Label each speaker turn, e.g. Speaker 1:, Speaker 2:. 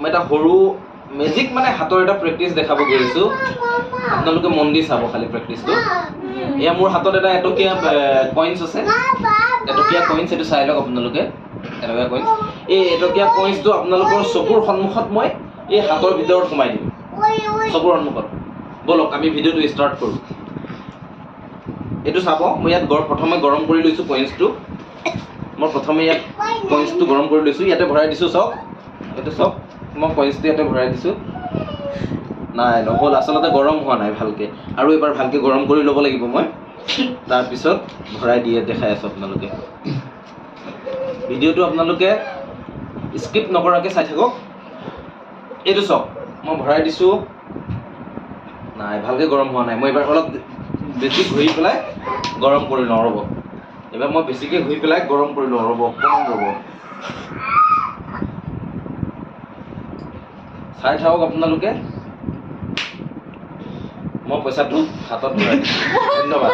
Speaker 1: মই এটা সৰু মেজিক মানে হাতৰ এটা প্ৰেক্টিচ দেখাব গৈ আছোঁ আপোনালোকে মন দি চাব খালি প্ৰেক্টিচটো এয়া মোৰ হাতত এটা এটকীয়া কইনছ আছে। এটকীয়া কইনছ এইটো চাই লওক আপোনালোকে। এটকীয়া কইনছ এই এটকীয়া কইনছটো আপোনালোকৰ চকুৰ সন্মুখত মই এই হাতৰ ভিতৰত সোমাই দিম। চকুৰ সন্মুখত। ব'লক আমি ভিডিঅ'টো ষ্টাৰ্ট কৰোঁ। এইটো চাব মই ইয়াত গৰ প্ৰথমে গৰম কৰি লৈছোঁ কইনছটো মই প্ৰথমে ইয়াত কইনছটো গৰম কৰি লৈছোঁ। ইয়াতে ভৰাই দিছোঁ চাওক। এইটো চাওক মই কইনছটো ইয়াতে ভৰাই দিছোঁ। নাই নহ'ল আচলতে গৰম হোৱা নাই ভালকৈ। আৰু এবাৰ ভালকৈ গৰম কৰি ল'ব লাগিব মই। তাৰপিছত ভৰাই দিয়ে দেখাই আছোঁ আপোনালোকে। ভিডিঅ'টো আপোনালোকে স্কিপ নকৰাকৈ চাই থাকক। এইটো চাওক মই ভৰাই দিছোঁ। নাই ভালকৈ গৰম হোৱা নাই। মই এইবাৰ অলপ বেছি ঘূৰি পেলাই গৰম কৰি লওঁ ৰ'ব। এইবাৰ মই বেছিকৈ ঘূৰি পেলাই গৰম কৰি লওঁ ৰ'ব অকণমান ৰ'ব। চাই থাকক আপোনালোকে। মই পইচাটো হাতত ধন্যবাদ।